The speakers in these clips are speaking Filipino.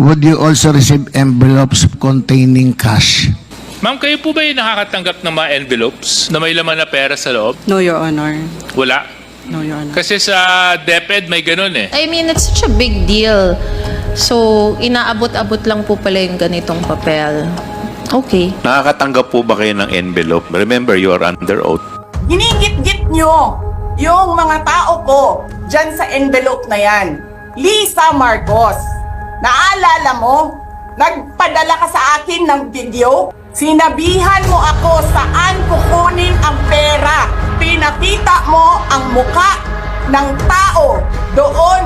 Would you also receive envelopes containing cash? Ma'am, kayo po ba yung nakakatanggap ng mga envelopes na may laman na pera sa loob? No, Your Honor. Wala. No, Your Honor. Kasi sa DepEd may ganun eh. I mean, it's such a big deal. So, inaabot-abot lang po pala yung ganitong papel. Okay. Nakakatanggap po ba kayo ng envelope? Remember, you are under oath. Ginigit-git nyo yung mga tao ko dyan sa envelope na yan. Lisa Marcos, naalala mo? Nagpadala ka sa akin ng video? Sinabihan mo ako saan kukunin ang pera. Pinakita mo ang muka ng tao doon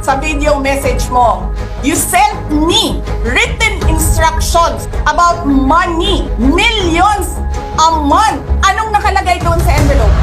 sa video message mo. You sent me written instructions about money, millions a month. Anong nakalagay doon sa envelope?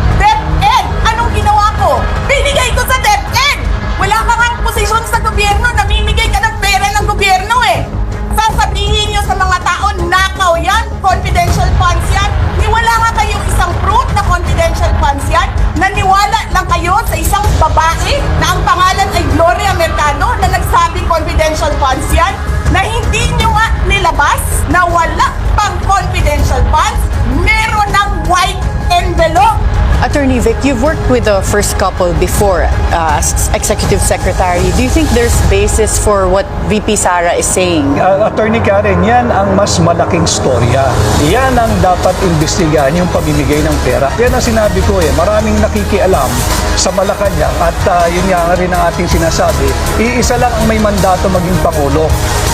Nga nilabas na wala pang confidential funds, meron ng white envelope. Attorney Vic, you've worked with the first couple before uh, as Executive Secretary. Do you think there's basis for what VP Sara is saying? Uh, Attorney Karen, yan ang mas malaking storya. Yan ang dapat imbestigahan, yung pamimigay ng pera. Yan ang sinabi ko eh, maraming nakikialam sa Malacanang at uh, yun nga nga rin ang ating sinasabi, iisa lang ang may mandato maging Pangulo.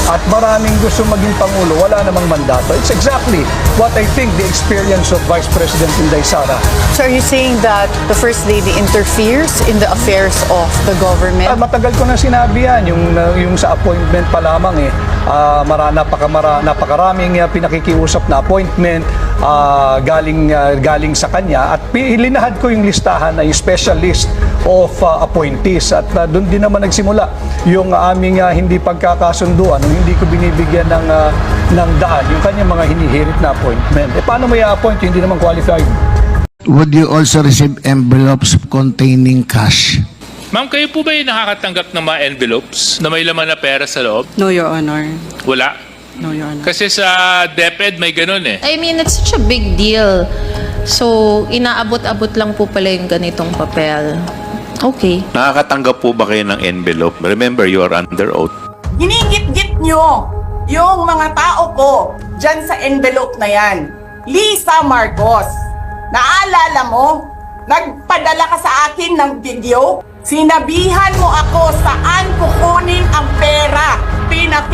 At maraming gusto maging Pangulo, wala namang mandato. It's exactly what I think the experience of Vice President Inday Sara So are you saying that the First Lady interferes in the affairs of the Ah, government? matagal ko na sinabi yan, yung, uh, yung sa appointment pa lamang eh. Ah, mara, napakamara, napakaraming uh, pinakikiusap na appointment ah, galing, ah, galing sa kanya at pi- linahad ko yung listahan na yung special list of ah, appointees at ah, doon din naman nagsimula yung aming ah, hindi pagkakasunduan, nung hindi ko binibigyan ng, ah, ng daan yung kanyang mga hinihirit na appointment. Eh, paano may appoint yung hindi naman qualified? Would you also receive envelopes containing cash? Ma'am, kayo po ba yung nakakatanggap ng mga envelopes na may laman na pera sa loob? No, Your Honor. Wala. No, Your Honor. Kasi sa DepEd may ganun eh. I mean, it's such a big deal. So, inaabot-abot lang po pala yung ganitong papel. Okay. Nakakatanggap po ba kayo ng envelope? Remember, you are under oath. Ginigit-git nyo yung mga tao ko dyan sa envelope na yan. Lisa Marcos, naalala mo? Nagpadala ka sa akin ng video? Sinabihan mo ako saan pera.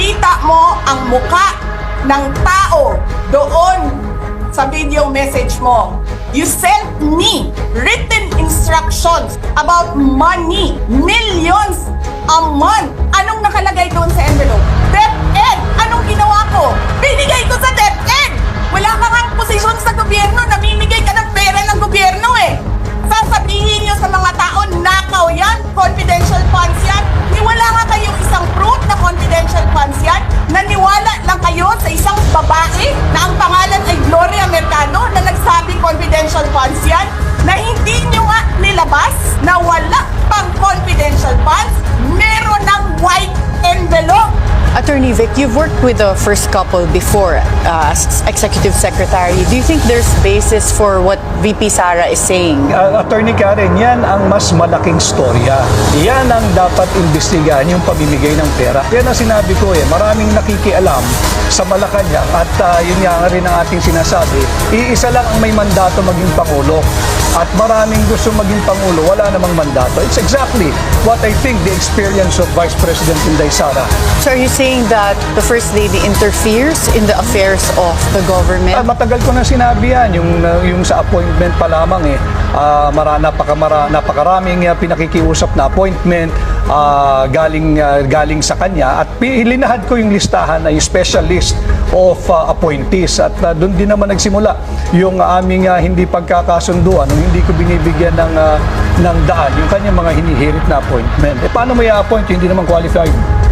Pinakita mo ang muka ng tao doon sa video message mo. You sent me written instructions about money, millions a month. Anong nakalagay doon sa envelope? Confidential funds yan na hindi nyo nga nilabas na wala pang confidential funds, Attorney Vic, you've worked with the first couple before uh, as Executive Secretary. Do you think there's basis for what VP Sara is saying? Uh, Attorney Karen, yan ang mas malaking storya. Yan ang dapat imbestigahan, yung pamimigay ng pera. Yan ang sinabi ko eh, maraming nakikialam sa Malacanang at uh, yun nga rin ang ating sinasabi, iisa lang ang may mandato maging Pangulo. At maraming gusto maging Pangulo, wala namang mandato. It's exactly what I think the experience of Vice President Inday Sara So are you saying that the First Lady interferes in the affairs of the Ah, government? matagal ko na sinabi yan, yung, uh, yung sa appointment pa lamang eh. Ah, mara, napakamara, napakaraming uh, pinakikiusap na appointment ah, galing, uh, galing sa kanya at linahad ko yung listahan na yung special list of uh, appointees at uh, doon din naman nagsimula yung aming uh, hindi pagkakasunduan, nung hindi ko binibigyan ng, uh, ng daan yung kanyang mga hinihirit na appointment. Eh, paano may appoint yung hindi naman qualified?